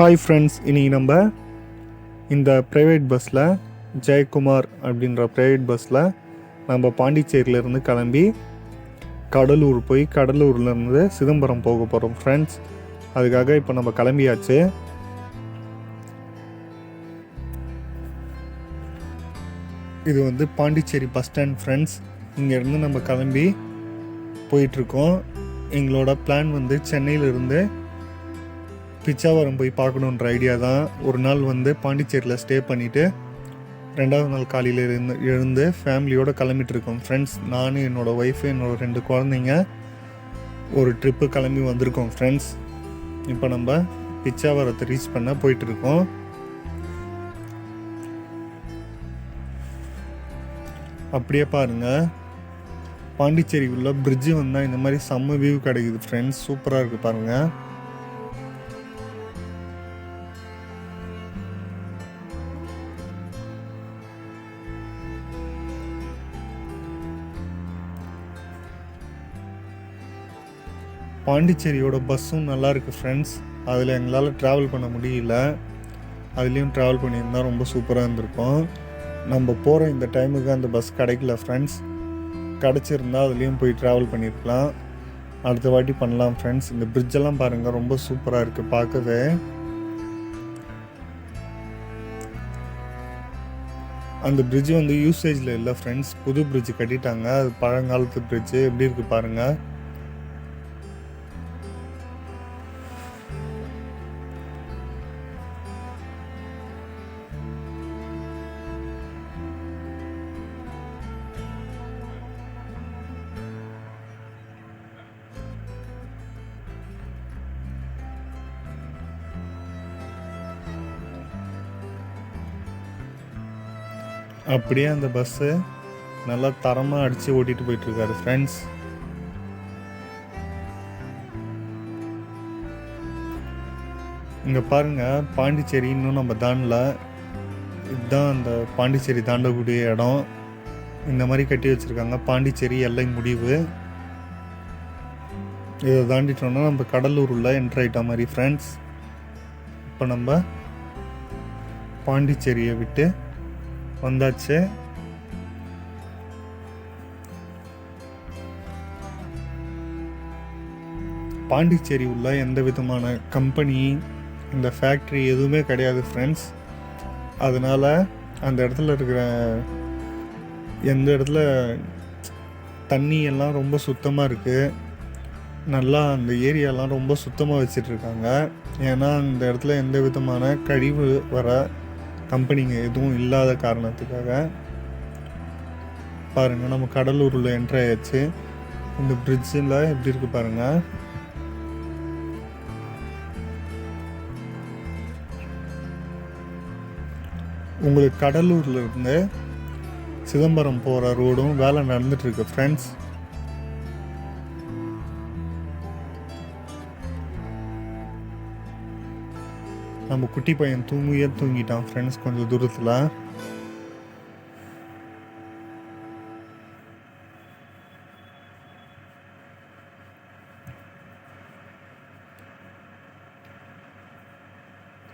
Hi friends இன்றைக்கி நம்ம இந்த ப்ரைவேட் பஸ்ஸில் ஜெயக்குமார் அப்படின்ற ப்ரைவேட் பஸ்ஸில் நம்ம பாண்டிச்சேரியிலேருந்து கிளம்பி கடலூர் போய் கடலூர்லேருந்து சிதம்பரம் போக போகிறோம் ஃப்ரெண்ட்ஸ் அதுக்காக இப்போ நம்ம கிளம்பியாச்சு. இது வந்து பாண்டிச்சேரி பஸ் ஸ்டாண்ட் ஃப்ரெண்ட்ஸ் இங்கேருந்து நம்ம கிளம்பி போயிட்டுருக்கோம் எங்களோட பிளான் வந்து சென்னையிலிருந்து பிச்சாவரம் போய் பார்க்கணுன்ற ஐடியா தான் ஒரு நாள் வந்து பாண்டிச்சேரியில் ஸ்டே பண்ணிவிட்டு ரெண்டாவது நாள் காலையில் இருந்து எழுந்து ஃபேமிலியோடு கிளம்பிட்டு இருக்கோம் ஃப்ரெண்ட்ஸ் நான் என்னோடய ஒய்ஃபு என்னோட ரெண்டு குழந்தைங்க ஒரு ட்ரிப்பு கிளம்பி வந்திருக்கோம் ஃப்ரெண்ட்ஸ் இப்போ நம்ம பிச்சாவரத்தை ரீச் பண்ண போயிட்டுருக்கோம். அப்படியே பாருங்கள் பாண்டிச்சேரி உள்ள பிரிட்ஜு வந்தால் இந்த மாதிரி செம்ம வியூ கிடைக்குது ஃப்ரெண்ட்ஸ் சூப்பராக இருக்குது பாருங்கள் பாண்டிச்சேரியோட பஸ்ஸும் நல்லாயிருக்கு ஃப்ரெண்ட்ஸ் அதில் எங்களால் ட்ராவல் பண்ண முடியல. அதுலேயும் ட்ராவல் பண்ணியிருந்தால் ரொம்ப சூப்பராக இருந்திருக்கும். நம்ம போகிற இந்த டைமுக்கு அந்த பஸ் கிடைக்கல ஃப்ரெண்ட்ஸ் கிடச்சிருந்தா அதுலேயும் போய் ட்ராவல் பண்ணியிருக்கலாம். அடுத்த வாட்டி பண்ணலாம் ஃப்ரெண்ட்ஸ் இந்த பிரிட்ஜெல்லாம் பாருங்கள் ரொம்ப சூப்பராக இருக்குது பார்க்கவே. அந்த பிரிட்ஜ் வந்து யூசேஜில் இல்லை ஃப்ரெண்ட்ஸ் புது பிரிட்ஜ் கட்டிட்டாங்க. அது பழங்காலத்து பிரிட்ஜு எப்படி இருக்குது பாருங்கள் அப்படியே அந்த பஸ்ஸு நல்லா தரமாக அடித்து ஓட்டிகிட்டு போயிட்டுருக்காரு ஃப்ரெண்ட்ஸ் இங்கே பாருங்கள் பாண்டிச்சேரி இன்னும் நம்ம தாண்டல. இதுதான் அந்த பாண்டிச்சேரி தாண்டக்கூடிய இடம். இந்த மாதிரி கட்டி வச்சுருக்காங்க. பாண்டிச்சேரி எல்லை முடிவு. இதை தாண்டிட்டோம்னா நம்ம கடலூர் உள்ள என்ட்ரு ஆகிட்ட மாதிரி ஃப்ரெண்ட்ஸ் இப்போ நம்ம பாண்டிச்சேரியை விட்டு வந்தாச்சு. பாண்டிச்சேரி உள்ள எந்த விதமான கம்பெனி இந்த ஃபேக்ட்ரி எதுவுமே கிடையாது ஃப்ரெண்ட்ஸ் அதனால் அந்த இடத்துல இருக்கிற எந்த இடத்துல தண்ணி எல்லாம் ரொம்ப சுத்தமாக இருக்குது நல்லா அந்த ஏரியாலாம் ரொம்ப சுத்தமாக வச்சிட்ருக்காங்க ஏன்னா அந்த இடத்துல எந்த விதமான கழிவு வர கம்பெனிங்க எதுவும் இல்லாத காரணத்துக்காக பாருங்கள் நம்ம கடலூரில் என்ட்ரு ஆயாச்சு இந்த பிரிட்ஜில் எப்படி இருக்கு பாருங்கள் உங்களுக்கு கடலூர்ல இருந்து சிதம்பரம் போகிற ரோடும் வேலை நடந்துட்டு இருக்கு ஃப்ரெண்ட்ஸ் நம்ம குட்டி பையன் தூங்கியே தூங்கிட்டான் ஃப்ரெண்ட்ஸ் கொஞ்சம் தூரத்தில்.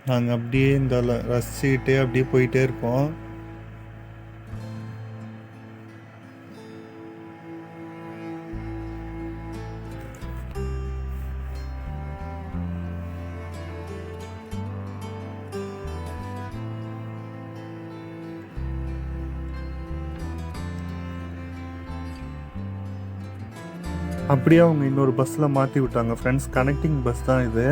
நாங்கள் அப்படியே இந்த ரசிச்சுக்கிட்டே அப்படியே போயிட்டே இருக்கோம். அப்படியே அவங்க இன்னொரு பஸ்ஸில் மாற்றி விட்டாங்க. ஃப்ரெண்ட்ஸ் கனெக்டிங் பஸ் தான் இது.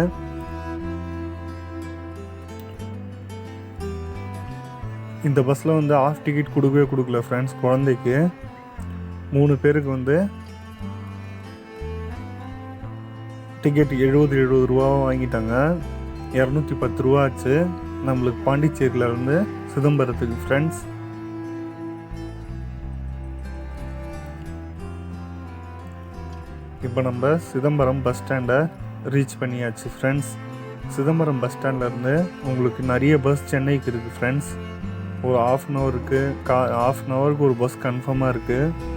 இந்த பஸ்ஸில் வந்து ஆஃப் டிக்கெட் கொடுக்கவே கொடுக்கல ஃப்ரெண்ட்ஸ் குழந்தைக்கு. மூணு பேருக்கு வந்து டிக்கெட் எழுபது எழுபது ரூபாவும் வாங்கிட்டாங்க. இரநூத்தி பத்து ரூபா ஆச்சு. நம்மளுக்கு பாண்டிச்சேரியிலேருந்து சிதம்பரத்துக்கு ஃப்ரெண்ட்ஸ் இப்போ நம்ம சிதம்பரம் பஸ் ஸ்டாண்டை ரீச் பண்ணியாச்சு ஃப்ரெண்ட்ஸ் சிதம்பரம் பஸ் ஸ்டாண்ட்லேருந்து உங்களுக்கு நிறைய பஸ் சென்னைக்கு இருக்குது ஃப்ரெண்ட்ஸ் ஒரு ஆஃப் அன் ஹவருக்கு கா ஆஃப் அன் ஹவருக்கு ஒரு பஸ் கன்ஃபார்மாக இருக்குது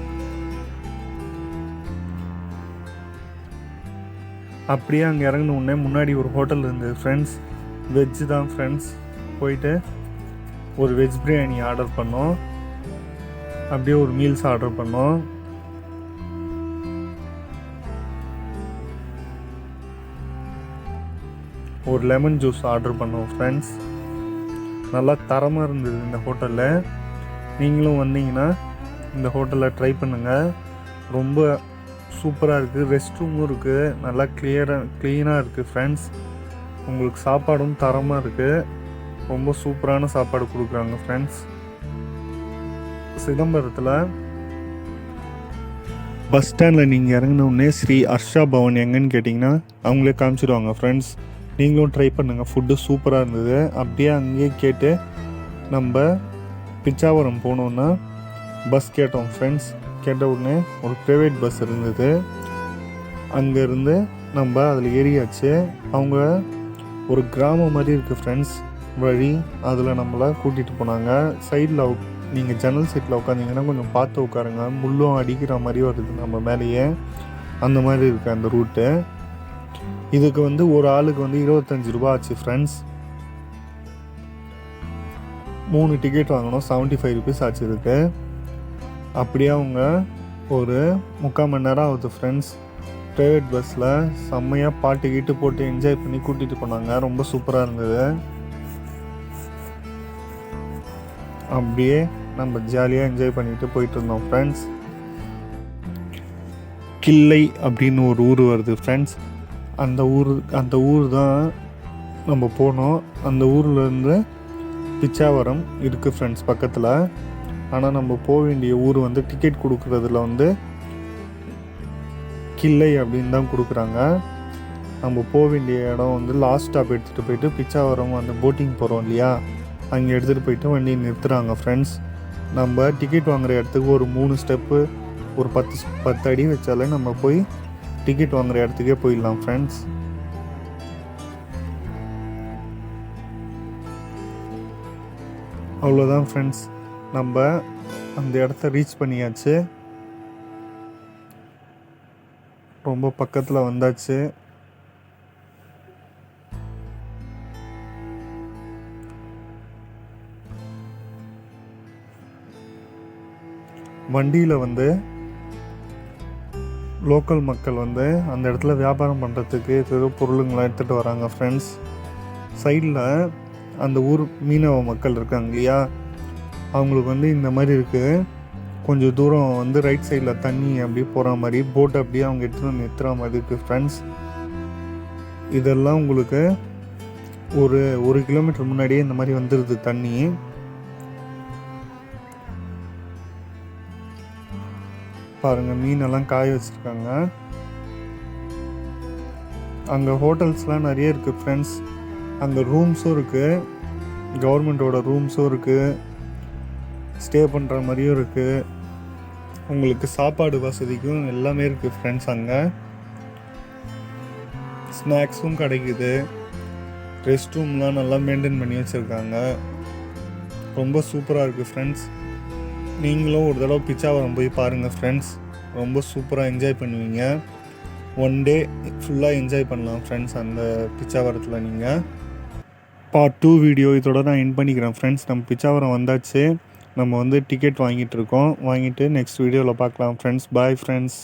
அப்படியே அங்கே இறங்கின உடனே முன்னாடி ஒரு ஹோட்டல் இருந்தது ஃப்ரெண்ட்ஸ் வெஜ்ஜு தான் ஃப்ரெண்ட்ஸ் போயிட்டு ஒரு வெஜ் பிரியாணி ஆர்டர் பண்ணோம். அப்படியே ஒரு மீல்ஸ் ஆர்டர் பண்ணோம். ஒரு லெமன் ஜூஸ் ஆர்டர் பண்ணோம் ஃப்ரெண்ட்ஸ் நல்லா தரமாக இருந்தது இந்த ஹோட்டலில் நீங்களும் வந்தீங்கன்னா இந்த ஹோட்டலில் ட்ரை பண்ணுங்கள் ரொம்ப சூப்பராக இருக்குது ரெஸ்ட் ரூமும் இருக்குது நல்லா கிளியராக க்ளீனாக இருக்குது ஃப்ரெண்ட்ஸ் உங்களுக்கு சாப்பாடும் தரமாக இருக்குது ரொம்ப சூப்பரான சாப்பாடு கொடுக்குறாங்க ஃப்ரெண்ட்ஸ் சிதம்பரத்தில் பஸ் ஸ்டாண்டில் நீங்கள் இறங்கின உடனே ஸ்ரீ ஹர்ஷா பவன் எங்கன்னு கேட்டிங்கன்னா அவங்களே காமிச்சிடுவாங்க ஃப்ரெண்ட்ஸ் நீங்களும் ட்ரை பண்ணுங்கள் ஃபுட்டு சூப்பராக இருந்தது. அப்படியே அங்கேயே கேட்டு நம்ம பிச்சாவரம் போனோன்னா பஸ் கேட்டோம் ஃப்ரெண்ட்ஸ் கேட்ட உடனே ஒரு ப்ரைவேட் பஸ் இருந்தது. அங்கேருந்து நம்ம அதில் ஏறியாச்சு. அவங்க ஒரு கிராமம் மாதிரி இருக்குது ஃப்ரெண்ட்ஸ் வழி அதில் நம்மளை கூட்டிகிட்டு போனாங்க. சைடில் நீங்கள் ஜன்னல் சீட்டில் உட்காந்திங்கன்னா கொஞ்சம் பார்த்து உட்காருங்க. முள்ளும் அடிக்கிற மாதிரி வருது நம்ம மேலேயே. அந்த மாதிரி இருக்குது அந்த ரூட்டு இதுக்கு வந்து ஒரு ஆளுக்கு வந்து இருபத்தஞ்சு ரூபா ஆச்சு ஃப்ரெண்ட்ஸ் மூணு டிக்கெட் வாங்கினோம் செவன்ட்டி ஃபைவ் ருபீஸ் ஆச்சு இதுக்கு. அப்படியே அவங்க ஒரு முக்கால் மணி நேரம் ஆகுது ஃப்ரெண்ட்ஸ் ப்ரைவேட் பஸ்ஸில் செம்மையாக பாட்டு கீட்டு போட்டு என்ஜாய் பண்ணி கூட்டிகிட்டு போனாங்க. ரொம்ப சூப்பராக இருந்தது. அப்படியே நம்ம ஜாலியாக என்ஜாய் பண்ணிட்டு போயிட்டு இருந்தோம் ஃப்ரெண்ட்ஸ் கிள்ளை அப்படின்னு ஒரு ஊர் வருது ஃப்ரெண்ட்ஸ் அந்த ஊர் அந்த ஊர் தான் நம்ம போனோம். அந்த ஊர்லேருந்து பிச்சாவரம் இருக்குது ஃப்ரெண்ட்ஸ் பக்கத்தில். ஆனால் நம்ம போக வேண்டிய ஊர் வந்து டிக்கெட் கொடுக்குறதுல வந்து கிள்ளை அப்படின்னு தான் கொடுக்குறாங்க. நம்ம போக வேண்டிய இடம் வந்து லாஸ்ட் ஸ்டாப் எடுத்துகிட்டு போயிட்டு பிச்சாவரம் அந்த போட்டிங் போகிறோம் இல்லையா? அங்கே எடுத்துகிட்டு போயிட்டு வண்டியை நிறுத்துகிறாங்க ஃப்ரெண்ட்ஸ் நம்ம டிக்கெட் வாங்குற இடத்துக்கு ஒரு மூணு ஸ்டெப்பு ஒரு பத்து பத்து அடி வச்சாலே நம்ம போய் டிக்கெட் வாங்குற இடத்துக்கே போயிடலாம் ஃப்ரெண்ட்ஸ் அவ்வளோதான் ஃப்ரெண்ட்ஸ் நம்ம அந்த இடத்த ரீச் பண்ணியாச்சு. ரொம்ப பக்கத்தில் வந்தாச்சு. வண்டியில் வந்து லோக்கல் மக்கள் வந்து அந்த இடத்துல வியாபாரம் பண்ணுறதுக்கு ஏதோ பொருளுங்களாம் எடுத்துகிட்டு வராங்க ஃப்ரெண்ட்ஸ் சைடில் அந்த ஊர் மீனவ மக்கள் இருக்காங்க இல்லையா? அவங்களுக்கு வந்து இந்த மாதிரி இருக்குது கொஞ்சம் தூரம் வந்து ரைட் சைடில் தண்ணி அப்படியே போகிற மாதிரி போட் அப்படியே அவங்க எடுத்துகிட்டு வந்து நிறுத்துகிற மாதிரி இருக்குது ஃப்ரெண்ட்ஸ் இதெல்லாம் உங்களுக்கு ஒரு ஒரு கிலோமீட்டர் முன்னாடியே இந்த மாதிரி வந்துடுது தண்ணி. பாருங்கள் மீனெல்லாம் காய வச்சுருக்காங்க. அங்கே ஹோட்டல்ஸ்லாம் நிறைய இருக்குது ஃப்ரெண்ட்ஸ் அங்கே ரூம்ஸும் இருக்குது கவர்மெண்ட்டோட ரூம்ஸும் இருக்குது ஸ்டே பண்ணுற மாதிரியும் இருக்குது உங்களுக்கு சாப்பாடு வசதிக்கும் எல்லாமே இருக்குது ஃப்ரெண்ட்ஸ் அங்கே. ஸ்நாக்ஸும் கிடைக்குது. ரெஸ்ட் ரூம்லாம் நல்லா மெயின்டைன் பண்ணி வச்சுருக்காங்க. ரொம்ப சூப்பராக இருக்குது ஃப்ரெண்ட்ஸ் நீங்களும் ஒரு தடவை பிச்சாவரம் போய் பாருங்கள் ஃப்ரெண்ட்ஸ் ரொம்ப சூப்பராக என்ஜாய் பண்ணுவீங்க. ஒன் டே ஃபுல்லாக என்ஜாய் பண்ணலாம் ஃப்ரெண்ட்ஸ் அந்த பிச்சாவரத்தில் நீங்கள் பார்ட் டூ வீடியோ இதோட நான் என் பண்ணிக்கிறேன் ஃப்ரெண்ட்ஸ் நம்ம பிச்சாவரம் வந்தாச்சு. நம்ம வந்து டிக்கெட் வாங்கிட்டு இருக்கோம். வாங்கிட்டு நெக்ஸ்ட் வீடியோவில் பார்க்கலாம் ஃப்ரெண்ட்ஸ் பாய் ஃப்ரெண்ட்ஸ்